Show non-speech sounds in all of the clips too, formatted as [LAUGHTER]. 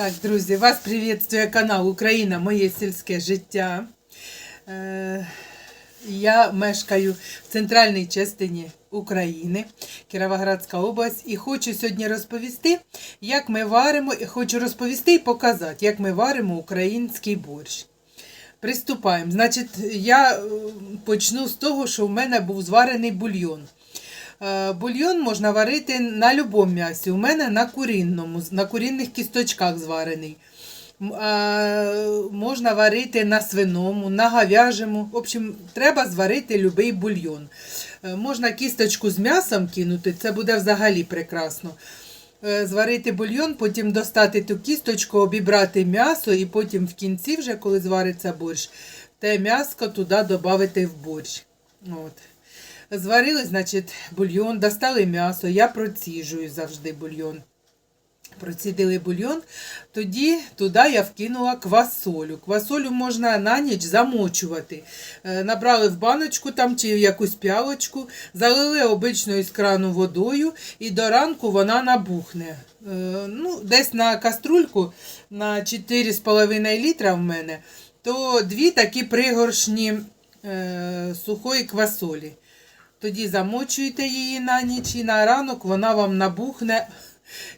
Так, друзі, вас приветствує канал Україна, моє сільське життя. Е, я мешкаю в центральній частині України, Кіровоградська область, і хочу сьогодні розповісти, як ми варимо, і хочу розповісти і показати, як ми варимо український борщ. Приступаємо. Значить, я е, почну з того, що в мене був зварений бульйон. Е, Бульйон можна варити на будь-якому м'ясі. У мене на курінному, на курінних кісточках зварений. Е, Можна варити на свиному, на говяжому. В общем, треба зварити будь-який бульйон. Е, Можна кісточку з м'ясом кинути, це буде взагалі прекрасно. Зварити бульйон, потім достати ту кісточку, обібрати м'ясо, і потім в кінці, вже коли звариться борщ, те м'яско туди додати в борщ. От. Зварили, значить, бульйон, достали м'ясо, я проціжую завжди бульйон. Процідили бульйон, тоді туди я вкинула квасолю. Квасолю можна на ніч замочувати. Е, Набрали в баночку там чи в якусь пялочку, залили обичною з крану водою і до ранку вона набухне. Е, Ну, десь на каструльку на 4,5 літра в мене, то дві такі пригоршні е, сухої квасолі. Тоді замочуєте її на ніч і на ранок вона вам набухне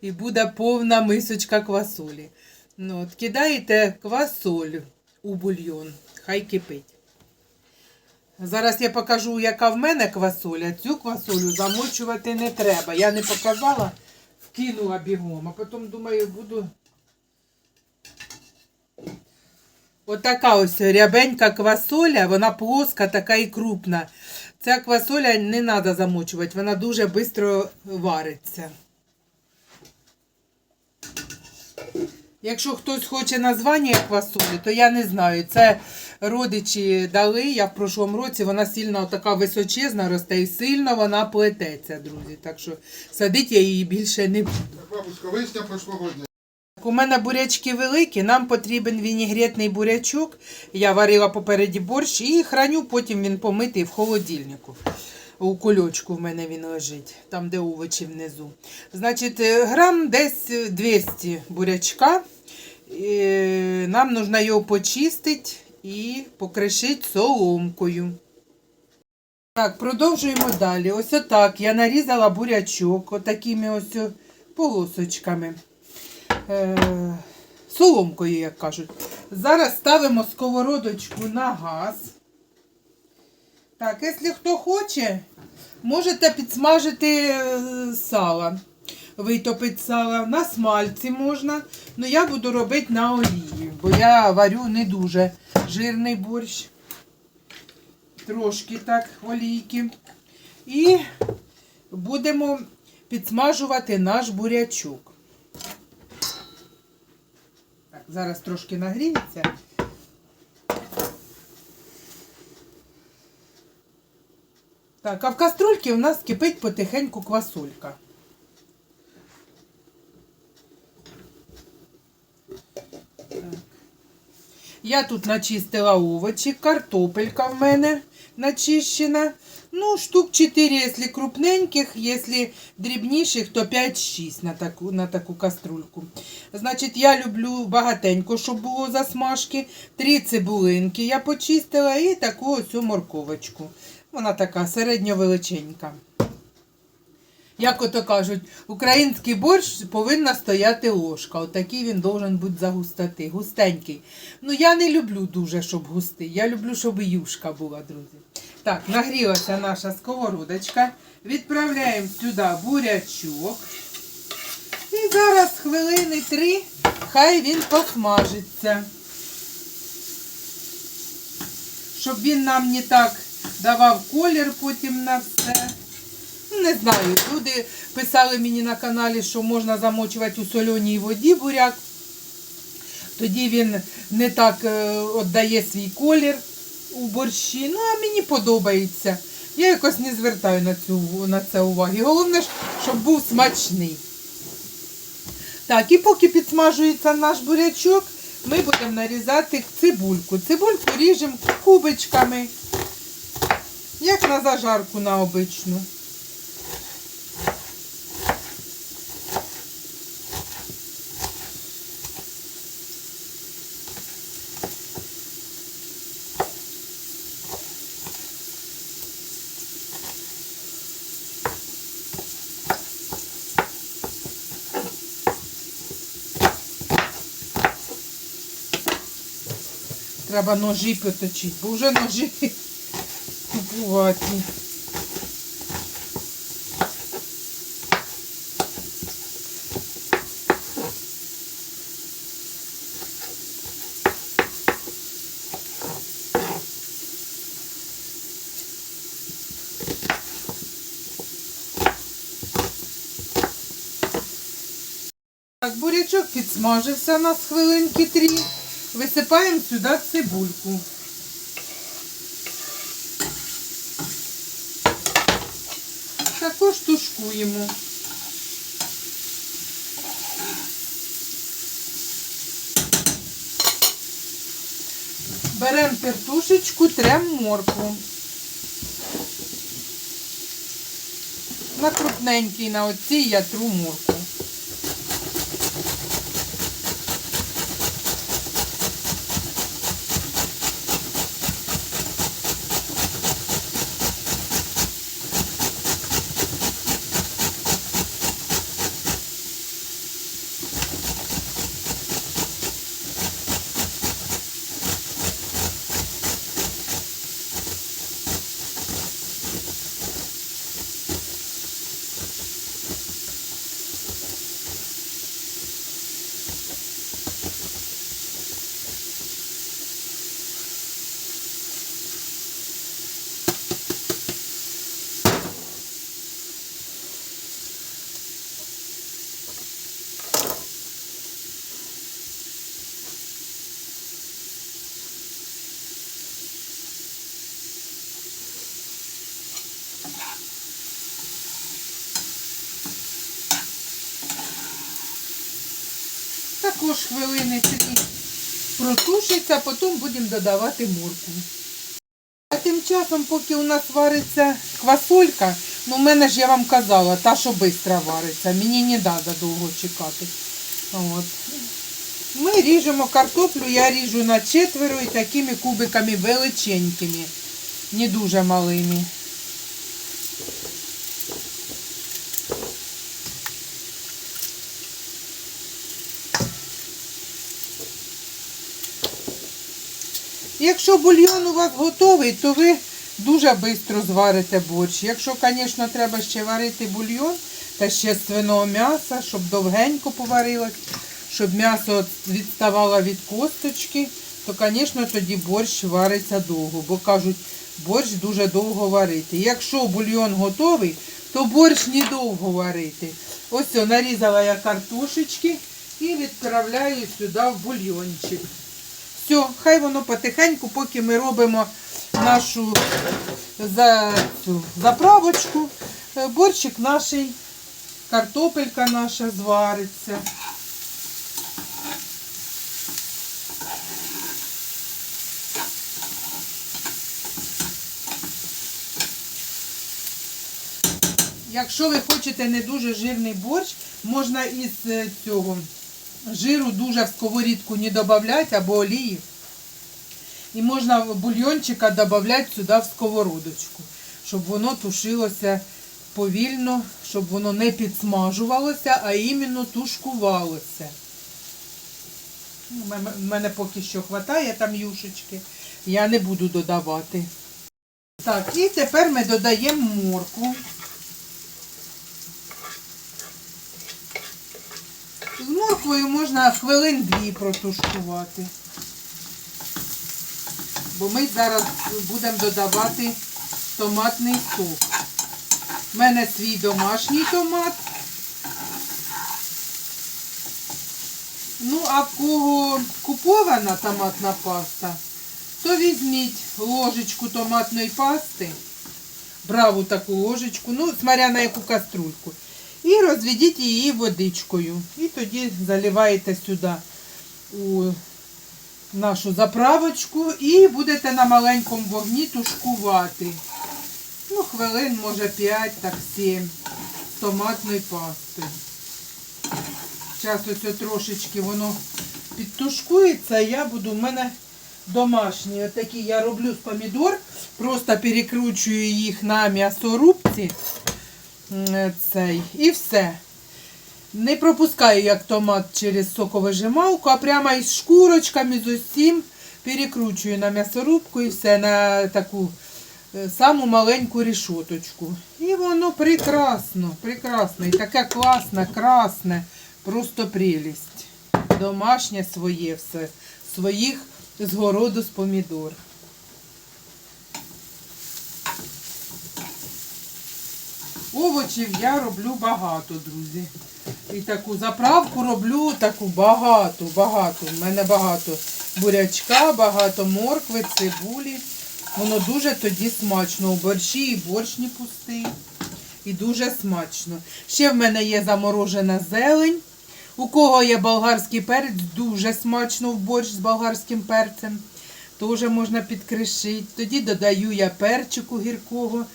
і буде повна мисочка квасолі. Ну, от, кидаєте квасоль у бульйон, хай кипить. Зараз я покажу, яка в мене квасоля. Цю квасолю замочувати не треба. Я не показала, вкинула бігом, а потім думаю, буду. Отака ось рябенька квасоля, вона плоска, така і крупна. Ця квасоля не треба замочувати, вона дуже швидко вариться. Якщо хтось хоче названня квасолі, то я не знаю. Це родичі дали. Я в прошлому році вона сильно така височезна росте і сильно вона плететься, друзі. Так що садити я її більше не буду. Так, бабушка, вишня прошлогодня. У мене бурячки великі, нам потрібен вінігретний бурячок. Я варила попереді борщ і храню, потім він помитий в холодильнику. У кульочку в мене він лежить, там, де овочі внизу. Значить, е, грам десь 200 бурячка. Е, Нам потрібно його почистити і покришити соломкою. Так, продовжуємо далі. Ось отак я нарізала бурячок отакими ось полосочками. Е, соломкою, як кажуть. Зараз ставимо сковородочку на газ. Так, якщо хто хоче, можете підсмажити е, сало. Витопити сало. На смальці можна. Ну я буду робити на олії, бо я варю не дуже жирний борщ. Трошки так олійки. І будемо підсмажувати наш бурячок. Зараз трошки нагріється. Так, а в каструльці у нас кипить потихеньку квасолька. Так. Я тут начистила овочі, картопелька в мене начищена. Ну, штук 4, если крупненьких, если дрібніших, то 5-6 на таку, на таку каструльку. Значить, я люблю багатенько, щоб було засмажки. Три цибулинки я почистила і таку ось морковочку. Вона така середньовеличенька. Як ото кажуть, український борщ повинна стояти ложка. Отакий він должен бути за густоти, густенький. Ну, я не люблю дуже, щоб густий. Я люблю, щоб юшка була, друзі. Так, нагрілася наша сковородочка. Відправляємо сюди бурячок. І зараз хвилини три, хай він посмажиться. Щоб він нам не так давав колір потім на все. Не знаю, люди писали мені на каналі, що можна замочувати у соленій воді буряк. Тоді він не так е, віддає свій колір у борщі. Ну, а мені подобається. Я якось не звертаю на, цю, на це уваги. Головне, щоб був смачний. Так, і поки підсмажується наш бурячок, ми будемо нарізати цибульку. Цибульку ріжемо кубичками, як на зажарку на обичну. Треба ножі поточити, бо вже ножі купувати. Так, бурячок підсмажився на хвилинки три. Висипаємо сюди цибульку. Також тушкуємо. Беремо пертушечку, трем моркву. На крупненький, на оцій я тру моркву. Також хвилини три протушиться, потім будемо додавати моркву. А тим часом, поки у нас вариться квасолька, ну в мене ж я вам казала, та, що швидко вариться, мені не треба довго чекати. От. Ми ріжемо картоплю, я ріжу на четверо і такими кубиками величенькими, не дуже малими. Якщо бульйон у вас готовий, то ви дуже швидко зварите борщ. Якщо, звісно, треба ще варити бульйон та ще свиного м'яса, щоб довгенько поварилось, щоб м'ясо відставало від косточки, то, звісно, тоді борщ вариться довго, бо кажуть, борщ дуже довго варити. Якщо бульйон готовий, то борщ недовго варити. Ось нарізала я картошечки і відправляю сюди в бульйончик. Все, хай воно потихеньку, поки ми робимо нашу за, цю заправочку, е, борщик наш, картопелька наша звариться. Якщо ви хочете не дуже жирний борщ, можна із е, цього жиру дуже в сковорідку не додавати або олії. І можна бульйончика додати сюди в сковородочку, щоб воно тушилося повільно, щоб воно не підсмажувалося, а іменно тушкувалося. У мене- мене поки що вистачає там юшечки, я не буду додавати. Так, і тепер ми додаємо моркву. З морквою можна хвилин дві протушкувати. Бо ми зараз будемо додавати томатний сок. У мене свій домашній томат. Ну, а в кого купована томатна паста, то візьміть ложечку томатної пасти, браву таку ложечку, ну, смотря на яку каструльку. І розведіть її водичкою. І тоді заливаєте сюди у нашу заправочку і будете на маленькому вогні тушкувати. Ну, хвилин, може 5, так 7 з томатною пастою. Зараз ось трошечки воно підтушкується, я буду, в мене домашні, отакі я роблю з помідор, просто перекручую їх на м'ясорубці. М, Цей, і все. Не пропускаю, як томат через соковижималку, а прямо із шкурочками, з усім перекручую на м'ясорубку і все на таку е, саму маленьку рішоточку. І воно прекрасно, прекрасно. І таке класне, красне, просто прелість. Домашнє своє все, своїх з городу з помідор. Овочів я роблю багато, друзі. І таку заправку роблю таку багато, багато. У мене багато бурячка, багато моркви, цибулі. Воно дуже тоді смачно. У борщі і борщ не пустий. І дуже смачно. Ще в мене є заморожена зелень. У кого є болгарський перець, дуже смачно в борщ з болгарським перцем. Теж можна підкришити. Тоді додаю я перчику гіркого.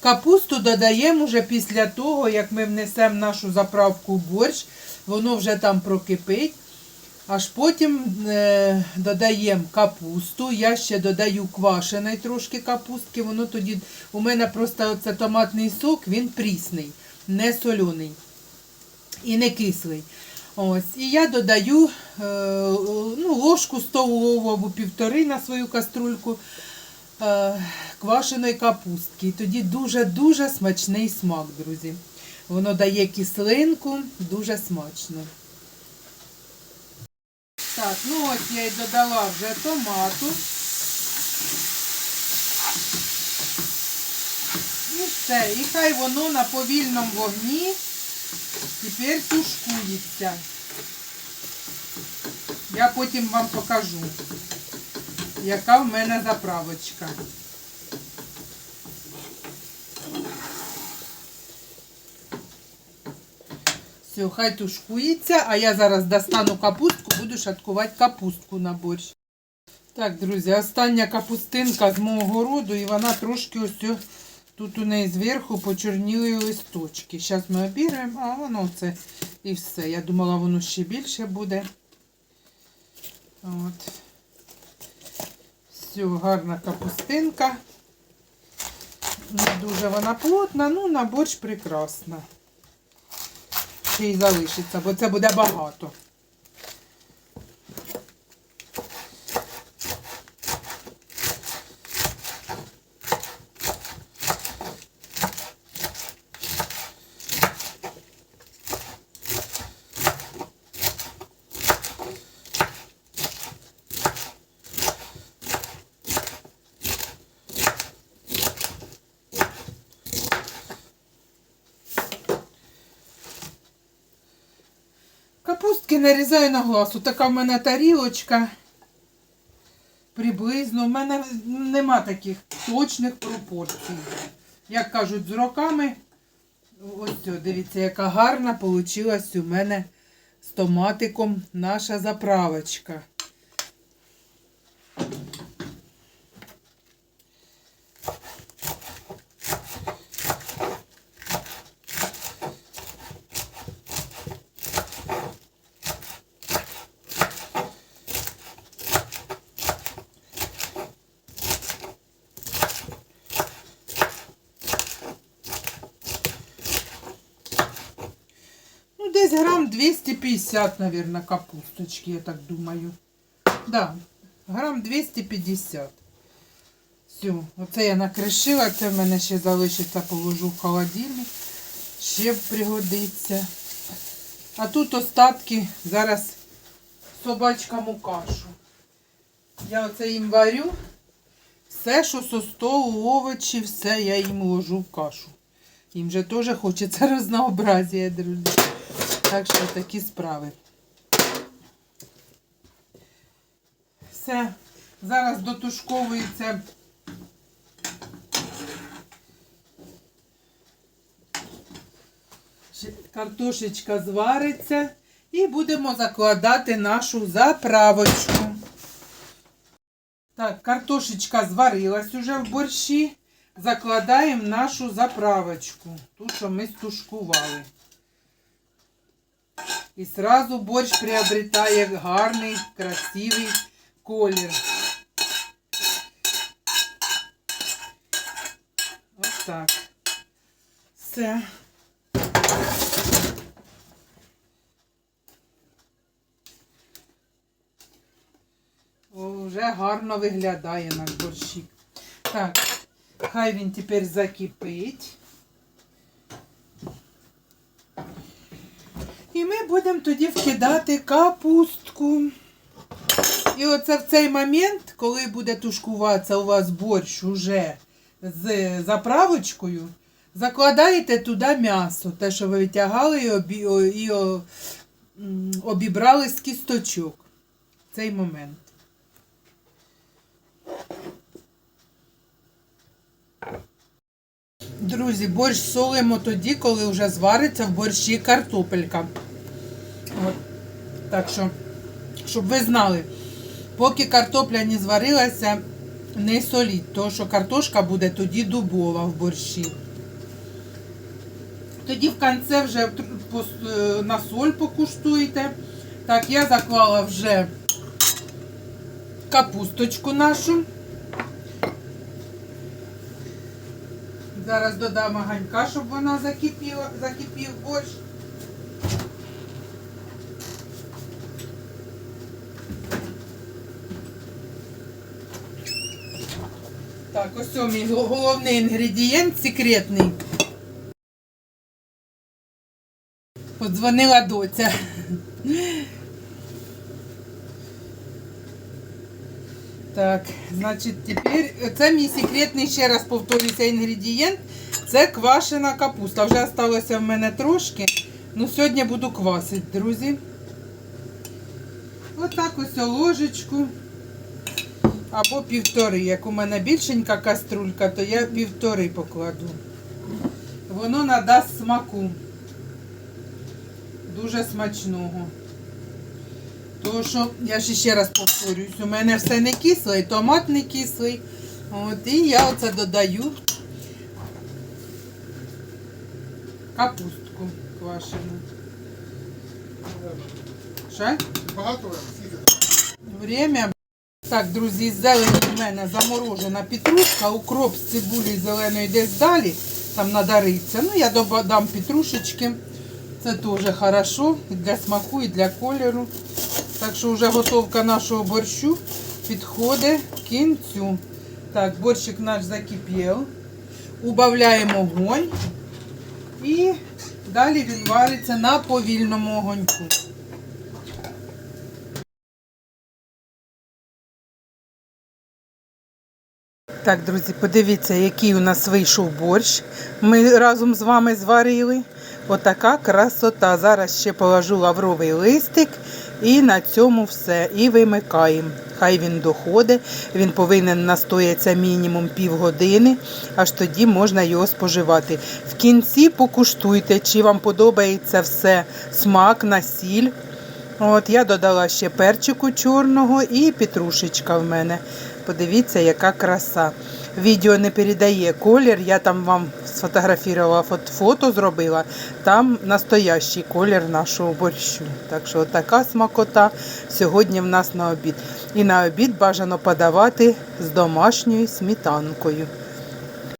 Капусту додаємо вже після того, як ми внесемо нашу заправку в борщ, воно вже там прокипить. Аж потім е, додаємо капусту. Я ще додаю квашеної трошки капустки. Воно тоді у мене просто оце томатний сок, він прісний, не соляний і не кислий. Ось. І я додаю е, ну, ложку столову або півтори на свою каструльку квашеної капустки. Тоді дуже-дуже смачний смак, друзі. Воно дає кислинку, дуже смачно. Так, ну ось я й додала вже томату. І все. І хай воно на повільному вогні тепер тушкується. Я потім вам покажу, яка в мене заправочка. Все, хай тушкується, а я зараз достану капустку, буду шаткувати капустку на борщ. Так, друзі, остання капустинка з мого городу, і вона трошки ось тут у неї зверху почорніли листочки. Зараз ми обірвемо, а воно це і все. Я думала, воно ще більше буде. От. Все, гарна капустинка. Не дуже вона плотна, ну на борщ прекрасна. Ще й залишиться, бо це буде багато. Капустки нарізаю на глаз. Така в мене тарілочка. Приблизно. У мене нема таких точних пропорцій. Як кажуть, з роками. Ось дивіться, яка гарна вийшла у мене з томатиком наша заправочка. Ну, десь грам 250, наверное, капусточки, я так думаю. Да, грам 250. Все, оце я накришила, це в мене ще залишиться, положу в холодильник. Ще пригодиться. А тут остатки зараз собачкам у кашу. Я оце їм варю. Все, що со столу, овочі, все я їм ложу в кашу. Їм же теж хочеться [LAUGHS] разнообразія, друзі. Так що такі справи. Все. Зараз дотушковується. Картошечка звариться і будемо закладати нашу заправочку. Так, картошечка зварилась уже в борщі. Закладаємо нашу заправочку. Ту, що ми стушкували. І сразу борщ приобретає гарний, красивий колір. Ось так. Все. О, вже гарно виглядає наш борщик. Так, хай він тепер закипить. І ми будемо тоді вкидати капустку. І оце в цей момент, коли буде тушкуватися у вас борщ уже з заправочкою, закладаєте туди м'ясо, те, що ви витягали і, обі, і обібрали з кісточок. Цей момент. Друзі, борщ солимо тоді, коли вже звариться в борщі картопелька. Так що, щоб ви знали, поки картопля не зварилася, не соліть, тому що картошка буде тоді дубова в борщі. Тоді в кінці вже е, на соль покуштуєте. Так, я заклала вже капусточку нашу. Зараз додам оганька, щоб вона закипіла, закипів борщ. Так, ось о мій головний інгредієнт секретний. Подзвонила доця. Так, значить, тепер це мій секретний, ще раз повторюся, інгредієнт. Це квашена капуста. Вже залишилося в мене трошки. Ну, сьогодні буду квасити, друзі. Отак ось ложечку. Або півтори. Як у мене більшенька каструлька, то я півтори покладу. Воно надасть смаку. Дуже смачного. Тому що, я ж ще раз повторююсь, у мене все не кисле, і томат не кислий. От, і я оце додаю капустку квашену. Ще? Багато? Время. Так, друзі, з зелені в мене заморожена петрушка, укроп з цибулею зеленою десь далі. Там надариться. Ну, я додам петрушечки. Це теж хорошо і для смаку, і для кольору. Так що вже готовка нашого борщу підходить кінцю. Так, борщик наш закипів. Убавляємо огонь. І далі він вариться на повільному огоньку. Так, друзі, подивіться, який у нас вийшов борщ. Ми разом з вами зварили. Отака красота. Зараз ще положу лавровий листик і на цьому все. І вимикаємо. Хай він доходить. Він повинен настоятися мінімум півгодини, аж тоді можна його споживати. В кінці покуштуйте, чи вам подобається все смак, насіль. От я додала ще перчику чорного і петрушечка в мене. Подивіться, яка краса. Відео не передає колір. Я там вам сфотографувала фото зробила. Там настоящий колір нашого борщу. Так що така смакота сьогодні в нас на обід. І на обід бажано подавати з домашньою сметанкою.